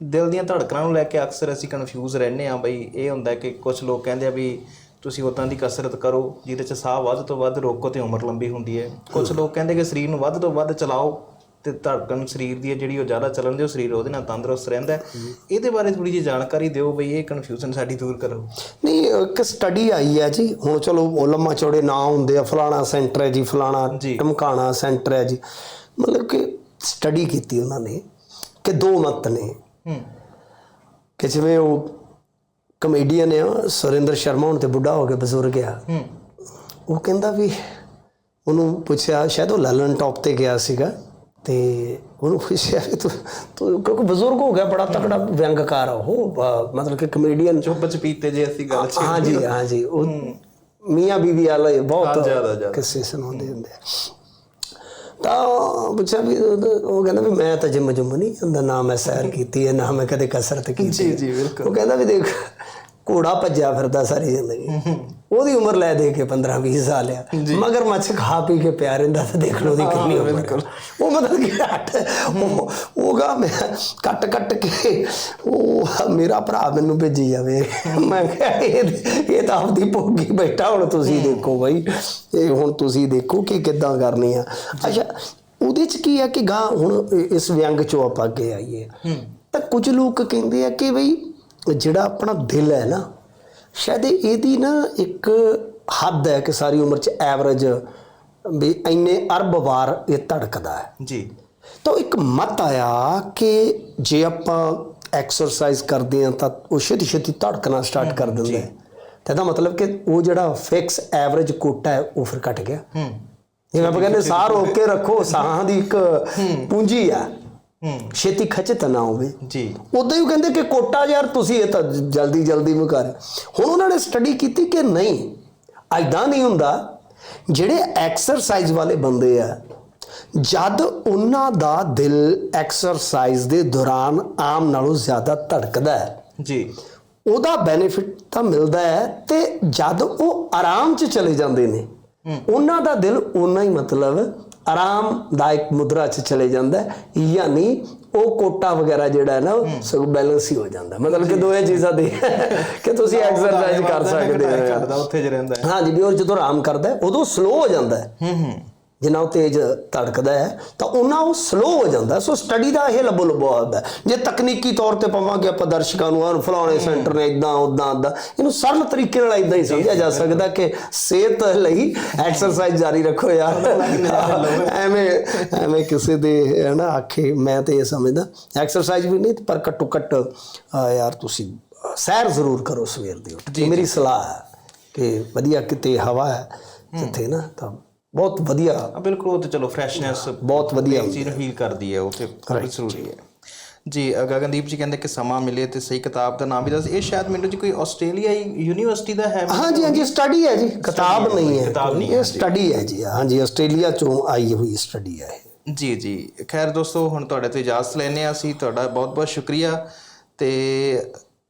ਦਿਲ ਦੀਆਂ ਧੜਕਣਾਂ ਨੂੰ ਲੈ ਕੇ ਅਕਸਰ ਅਸੀਂ ਕਨਫਿਊਜ਼ ਰਹਿੰਦੇ ਆ ਬਈ ਇਹ ਹੁੰਦਾ ਕਿ ਕੁਝ ਲੋਕ ਕਹਿੰਦੇ ਆ ਵੀ ਤੁਸੀਂ ਉਦਾਂ ਦੀ ਕਸਰਤ ਕਰੋ ਜਿਹਦੇ 'ਚ ਸਾਹ ਵੱਧ ਤੋਂ ਵੱਧ ਰੋਕੋ ਤੇ ਉਮਰ ਲੰਬੀ ਹੁੰਦੀ ਹੈ। ਕੁਝ ਲੋਕ ਕਹਿੰਦੇ ਕਿ ਸਰੀਰ ਨੂੰ ਵੱਧ ਤੋਂ ਵੱਧ ਚਲਾਓ ਤੇ ਧੜਕਣ ਸਰੀਰ ਦੀ ਜਿਹੜੀ ਉਹ ਜ਼ਿਆਦਾ ਚੱਲਣ ਦਿਓ ਸਰੀਰ ਉਹਦੇ ਨਾਲ ਤੰਦਰੁਸਤ ਰਹਿੰਦਾ ਇਹਦੇ ਬਾਰੇ ਥੋੜੀ ਜਿਹੀ ਜਾਣਕਾਰੀ ਦਿਓ ਬਈ ਇਹ ਕਨਫਿਊਜ਼ਨ ਸਾਡੀ ਦੂਰ ਕਰੋ। ਨਹੀਂ ਇੱਕ ਸਟੱਡੀ ਆਈ ਹੈ ਜੀ। ਹੁਣ ਚਲੋ ਉਹ ਲੰਮਾ ਚੌੜੇ ਨਾਂ ਹੁੰਦੇ ਆ ਫਲਾਣਾ ਸੈਂਟਰ ਹੈ ਜੀ ਫਲਾਣਾ। ਟਮਕਾਣਾ ਸੈਂਟਰ ਹੈ ਜੀ। ਮਤਲਬ ਕਿ ਸਟੱਡੀ ਕੀਤੀ ਉਹਨਾਂ ਨੇ ਕਿ ਦੋ ਮਤ ਨੇ। ਹੂੰ। ਕਿ ਜਿਵੇਂ ਉਹ ਕਮੇਡੀਅਨ ਆ ਸੁਰਿੰਦਰ ਸ਼ਰਮਾ ਹੁਣ ਤੇ ਬੁੱਢਾ ਹੋ ਗਿਆ ਬਜ਼ੁਰਗ ਆ। ਹੂੰ। ਉਹ ਕਹਿੰਦਾ ਵੀ ਉਹਨੂੰ ਪੁੱਛਿਆ ਸ਼ਾਇਦ ਉਹ ਲਲਨ ਟੌਪ ਤੇ ਗਿਆ ਸੀਗਾ ਤੇ ਉਹਨੂੰ ਪੁੱਛਿਆ ਵੀ ਤੂੰ ਤੂੰ ਕਿਉਂਕਿ ਬਜ਼ੁਰਗ ਹੋ ਗਿਆ ਬੜਾ ਤਕੜਾ ਵਿਅੰਗਕਾਰ ਆ ਉਹ ਮਤਲਬ ਕਿ ਕਮੇਡੀਅਨ ਚੁੱਪ ਚਪੀਤੇ ਜੇ ਅਸੀਂ ਗੱਲ ਹਾਂ ਜੀ ਹਾਂ ਜੀ ਉਹ ਮੀਆਂ ਬੀਵੀ ਵਾਲੇ ਬਹੁਤ ਜ਼ਿਆਦਾ, ਜ਼ਿਆਦਾ। ਕਿੱਸੇ ਸੁਣਾਉਂਦੇ ਹੁੰਦੇ ਆ। ਤਾਂ ਪੁੱਛਿਆ ਵੀ ਉਹ ਕਹਿੰਦਾ ਵੀ ਮੈਂ ਤਾਂ ਜਿੰਮ ਜੁੰਮ ਨਹੀਂ ਜਾਂਦਾ ਨਾ ਮੈਂ ਸੈਰ ਕੀਤੀ ਹੈ ਨਾ ਮੈਂ ਕਦੇ ਕਸਰਤ ਕੀਤੀ ਜੀ। ਜੀ ਬਿਲਕੁਲ। ਉਹ ਕਹਿੰਦਾ ਵੀ ਦੇਖ ਘੋੜਾ ਭੱਜਿਆ ਫਿਰਦਾ ਸਾਰੀ ਜ਼ਿੰਦਗੀ। ਉਹਦੀ ਉਮਰ ਲੈ ਦੇ ਕੇ 15 20 ਸਾਲ ਆ। ਮਗਰ ਮੱਛ ਖਾ ਪੀ ਕੇ ਪਿਆ ਰਹਿੰਦਾ ਤਾਂ ਦੇਖ ਲਓ ਉਹਦੀ ਕਿੰਨੀ ਉਮਰ। ਉਹ ਮਤਲਬ ਕਿ ਹੱਟ ਉਹ ਉਹਗਾ ਮੈਂ ਕੱਟ ਕੱਟ ਕੇ ਉਹ ਮੇਰਾ ਭਰਾ ਮੈਨੂੰ ਭੇਜੀ ਜਾਵੇ। ਮੈਂ ਕਿਹਾ ਇਹ ਤਾਂ ਆਪਦੀ ਭੋਗੀ ਬੈਠਾ ਹੁਣ ਤੁਸੀਂ ਦੇਖੋ ਬਾਈ। ਇਹ ਹੁਣ ਤੁਸੀਂ ਦੇਖੋ ਕਿ ਕਿੱਦਾਂ ਕਰਨੀ ਆ। ਅੱਛਾ ਉਹਦੇ ਚ ਕੀ ਆ ਕਿ ਗਾਂ ਹੁਣ ਇਸ ਵਿਅੰਗ ਚੋਂ ਆਪਾਂ ਅੱਗੇ ਆਈਏ। ਤਾਂ ਕੁਝ ਲੋਕ ਕਹਿੰਦੇ ਆ ਕਿ ਬਈ ਜਿਹੜਾ ਆਪਣਾ ਦਿਲ ਹੈ ਨਾ ਸ਼ਾਇਦ ਇਹ- ਇਹਦੀ ਨਾ ਇੱਕ ਹੱਦ ਹੈ ਕਿ ਸਾਰੀ ਉਮਰ ਚ ਐਵਰੇਜ ਵੀ ਇੰਨੇ ਅਰਬ ਵਾਰ ਇਹ ਧੜਕਦਾ ਹੈ। ਜੀ। ਤਾਂ ਇੱਕ ਮਤ ਆਇਆ ਕਿ ਜੇ ਆਪਾਂ ਐਕਸਰਸਾਈਜ਼ ਕਰਦੇ ਹਾਂ ਤਾਂ ਉਹ ਛੇਤੀ ਛੇਤੀ ਧੜਕਣਾ ਸਟਾਰਟ ਕਰ ਦਿੰਦਾ ਹੈ। ਤਾਂ ਇਹਦਾ ਮਤਲਬ ਕਿ ਉਹ ਜਿਹੜਾ ਫਿਕਸ ਐਵਰੇਜ ਕੋਟਾ ਹੈ ਉਹ ਫਿਰ ਘਟ ਗਿਆ। ਹੂੰ। ਜਿਵੇਂ ਆਪਾਂ ਕਹਿੰਦੇ ਸਾਹ ਰੋਕ ਕੇ ਰੱਖੋ ਸਾਹਾਂ ਦੀ ਇੱਕ ਪੂੰਜੀ ਆ ਛੇਤੀ ਖਚਤ ਨਾ ਹੋਵੇ। ਜੀ। ਉਦਾਂ ਹੀ ਕਹਿੰਦੇ ਕਿ ਕੋਟਾ ਯਾਰ ਤੁਸੀਂ ਇਹ ਤਾਂ ਜਲਦੀ ਜਲਦੀ ਮੁਕਾ ਰਹੇ। ਹੁਣ ਉਹਨਾਂ ਨੇ ਸਟੱਡੀ ਕੀਤੀ ਕਿ ਨਹੀਂ। ਐਦਾਂ ਨਹੀਂ ਹੁੰਦਾ। ਜਿਹੜੇ ਐਕਸਰਸਾਈਜ਼ ਵਾਲੇ ਬੰਦੇ ਆ ਜਦ ਉਹਨਾਂ ਦਾ ਦਿਲ ਐਕਸਰਸਾਈਜ਼ ਦੇ ਦੌਰਾਨ ਆਮ ਨਾਲੋਂ ਜ਼ਿਆਦਾ ਧੜਕਦਾ ਹੈ ਜੀ। ਉਹਦਾ ਬੈਨੀਫਿਟ ਤਾਂ ਮਿਲਦਾ ਹੈ ਤੇ ਜਦ ਉਹ ਆਰਾਮ 'ਚ ਚਲੇ ਜਾਂਦੇ ਨੇ ਉਹਨਾਂ ਦਾ ਦਿਲ ਉਨਾ ਹੀ ਮਤਲਬ ਆਰਾਮਦਾਇਕ ਮੁਦਰਾ 'ਚ ਚਲੇ ਜਾਂਦਾ ਹੈ ਯਾਨੀ ਉਹ ਕੋਟਾ ਵਗੈਰਾ ਜਿਹੜਾ ਹੈ ਨਾ ਸਗੋਂ ਬੈਲੈਂਸ ਹੀ ਹੋ ਜਾਂਦਾ। ਮਤਲਬ ਕਿ ਦੋਵੇਂ ਚੀਜ਼ਾਂ ਦੀ ਕਿ ਤੁਸੀਂ ਐਕਸਰਸਾਈਜ਼ ਕਰ ਸਕਦੇ ਹੋ। ਕਰਦਾ ਉੱਥੇ ਜ ਰਹਿੰਦਾ ਹਾਂਜੀ ਵੀ ਉਹ ਜਦੋਂ ਆਰਾਮ ਕਰਦਾ ਉਦੋਂ ਸਲੋ ਹੋ ਜਾਂਦਾ ਹੈ। ਹੂੰ ਹੂੰ। ਜਿੰਨਾ ਉਹ ਤੇਜ਼ ਧੜਕਦਾ ਹੈ ਤਾਂ ਉਹਨਾਂ ਉਹ ਸਲੋ ਹੋ ਜਾਂਦਾ। ਸੋ ਸਟੱਡੀ ਦਾ ਇਹ ਲੱਭੋ ਲੱਭੋ ਆਦਾ ਜੇ ਤਕਨੀਕੀ ਤੌਰ ਤੇ ਪਾਵਾਂਗੇ ਆਪਾਂ ਦਰਸ਼ਕਾਂ ਨੂੰ ਆਹ ਫਲਾਣੇ ਸੈਂਟਰ ਨੇ ਇਦਾਂ ਉਦਾਂ ਉਦਾਂ ਇਹਨੂੰ ਸਰਲ ਤਰੀਕੇ ਨਾਲ ਇਦਾਂ ਹੀ ਸਮਝਿਆ ਜਾ ਸਕਦਾ ਕਿ ਸਿਹਤ ਲਈ ਐਕਸਰਸਾਈਜ਼ ਜਾਰੀ ਰੱਖੋ ਯਾਰ। ਐਵੇਂ ਐਵੇਂ ਕਿਸੇ ਦੇ ਹੈ ਨਾ ਆਖੇ ਮੈਂ ਤੇ ਇਹ ਸਮਝਦਾ। ਐਕਸਰਸਾਈਜ਼ ਵੀ ਨਹੀਂ ਪਰ ਘੱਟੋ ਘੱਟ ਯਾਰ ਤੁਸੀਂ ਸੈਰ ਜ਼ਰੂਰ ਕਰੋ ਸਵੇਰ ਦੀ ਉੱਠ ਕੇ। ਮੇਰੀ ਸਲਾਹ ਹੈ ਕਿ ਵਧੀਆ ਕਿਤੇ ਹਵਾ ਹੈ। ਜਿੱਥੇ ਨਾ ਤਾਂ ਬਹੁਤ ਵਧੀਆ। ਬਿਲਕੁਲ ਉਹ ਤੇ ਚਲੋ ਫਰੈਸ਼ਨੈਸ ਬਹੁਤ ਵਧੀਆ ਚੀਜ਼ ਨੂੰ ਹੀਲ ਕਰਦੀ ਹੈ ਉਹ ਤੇ ਬਹੁਤ ਜ਼ਰੂਰੀ ਹੈ। ਜੀ ਗਗਨਦੀਪ ਜੀ ਕਹਿੰਦੇ ਕਿ ਸਮਾਂ ਮਿਲੇ ਤੇ ਸਹੀ ਕਿਤਾਬ ਦਾ ਨਾਮ ਵੀ ਦੱਸ ਇਹ ਸ਼ਾਇਦ ਮੈਨੂੰ ਜੀ ਕੋਈ ਆਸਟ੍ਰੇਲੀਆਈ ਯੂਨੀਵਰਸਿਟੀ ਦਾ ਹੈ ਹਾਂਜੀ ਹਾਂਜੀ ਸਟੱਡੀ ਹੈ ਜੀ ਕਿਤਾਬ ਨਹੀਂ ਹੈ। ਕਿਤਾਬ ਨਹੀਂ ਇਹ ਸਟੱਡੀ ਹੈ ਜੀ ਹਾਂਜੀ ਆਸਟ੍ਰੇਲੀਆ ਚੋਂ ਆਈ ਹੋਈ ਸਟੱਡੀ ਹੈ ਜੀ ਜੀ ਖੈਰ ਦੋਸਤੋ ਹੁਣ ਤੁਹਾਡੇ ਤੋਂ ਇਜਾਜ਼ਤ ਲੈਨੇ ਆ ਅਸੀਂ ਤੁਹਾਡਾ ਬਹੁਤ ਬਹੁਤ ਸ਼ੁਕਰੀਆ ਤੇ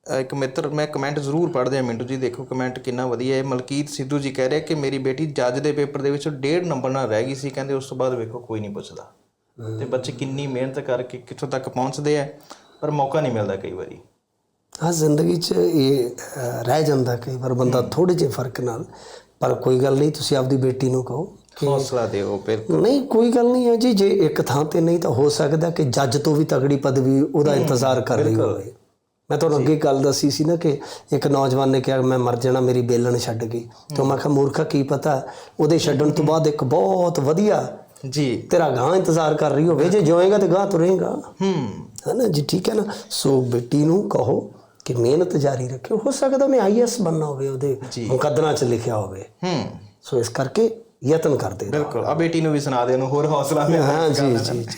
ਇੱਕ ਮਿੱਤਰ ਮੈਂ ਕਮੈਂਟ ਜ਼ਰੂਰ ਪੜ੍ਹਦੇ ਆ ਮਿੰਟੂ ਜੀ ਦੇਖੋ ਕਮੈਂਟ ਕਿੰਨਾ ਵਧੀਆ ਹੈ। ਮਲਕੀਤ ਸਿੱਧੂ ਜੀ ਕਹਿ ਰਹੇ ਕਿ ਮੇਰੀ ਬੇਟੀ ਜੱਜ ਦੇ ਪੇਪਰ ਦੇ ਵਿੱਚ ਡੇਢ ਨੰਬਰ ਨਾਲ ਰਹਿ ਗਈ ਸੀ। ਕਹਿੰਦੇ ਉਸ ਤੋਂ ਬਾਅਦ ਵੇਖੋ ਕੋਈ ਨਹੀਂ ਪੁੱਛਦਾ। ਤੇ ਬੱਚੇ ਕਿੰਨੀ ਮਿਹਨਤ ਕਰਕੇ ਕਿੱਥੋਂ ਤੱਕ ਪਹੁੰਚਦੇ ਆ ਪਰ ਮੌਕਾ ਨਹੀਂ ਮਿਲਦਾ ਕਈ ਵਾਰੀ। ਹਾਂ ਜ਼ਿੰਦਗੀ 'ਚ ਇਹ ਰਹਿ ਜਾਂਦਾ ਕਈ ਵਾਰ। ਬੰਦਾ ਥੋੜੇ ਜਿਹੇ ਫ਼ਰਕ ਨਾਲ ਪਰ ਕੋਈ ਗੱਲ ਨਹੀਂ ਤੁਸੀਂ ਆਪਦੀ ਬੇਟੀ ਨੂੰ ਕਹੋ ਹੌਸਲਾ ਦਿਓ ਬਿਲਕੁਲ। ਨਹੀਂ ਕੋਈ ਗੱਲ ਨਹੀਂ ਹੈ ਜੀ। ਜੇ ਇੱਕ ਥਾਂ ਤੇ ਨਹੀਂ ਤਾਂ ਹੋ ਸਕਦਾ ਕਿ ਜੱਜ ਤੋਂ ਵੀ ਤਗੜੀ ਪਦਵੀ ਉਹਦਾ ਇੰਤਜ਼ਾਰ ਕਰ ਰਹੀ ਹੋਵੇ। ਮੈਂ ਤੁਹਾਨੂੰ ਅੱਗੇ ਗੱਲ ਦੱਸੀ ਸੀ ਨਾ ਕਿ ਇੱਕ ਨੌਜਵਾਨ ਨੇ ਕਿਹਾ ਮੈਂ ਮਰ ਜਾਣਾ ਮੇਰੀ ਬੇਲਣ ਛੱਡ ਗਈ। ਤਾਂ ਮੈਂ ਕਿਹਾ ਮੂਰਖਾ ਕੀ ਪਤਾ? ਉਹਦੇ ਛੱਡਣ ਤੋਂ ਬਾਅਦ ਇੱਕ ਬਹੁਤ ਵਧੀਆ ਜੀ। ਤੇਰਾ ਗਾਂ ਇੰਤਜ਼ਾਰ ਕਰ ਰਹੀ ਹੋਵੇ। ਜੇ ਜੋਏਗਾ ਤੇ ਗਾਂ ਤੁਰੇਗਾ। ਹੂੰ। ਹੈ ਨਾ ਜੀ ਠੀਕ ਹੈ ਨਾ? ਸੋ ਬੇਟੀ ਨੂੰ ਕਹੋ ਕਿ ਮਿਹਨਤ ਜਾਰੀ ਰੱਖਿਓ। ਹੋ ਸਕਦਾ ਉਹਨੇ ਆਈਐਸ ਬਣਨਾ ਹੋਵੇ ਉਹਦੇ ਮੁਕੱਦਰਾਂ 'ਚ ਲਿਖਿਆ ਹੋਵੇ। ਹੂੰ। ਸੋ ਇਸ ਕਰਕੇ ਯਤਨ ਕਰਦੇ ਰਹੋ। ਬਿਲਕੁਲ। ਆ ਬੇਟੀ ਨੂੰ ਵੀ ਸੁਣਾ ਦੇ ਉਹਨੂੰ ਹੋਰ ਹੌਸਲਾ ਮਿਲੇ ਹਾਂ ਜੀ ਜੀ।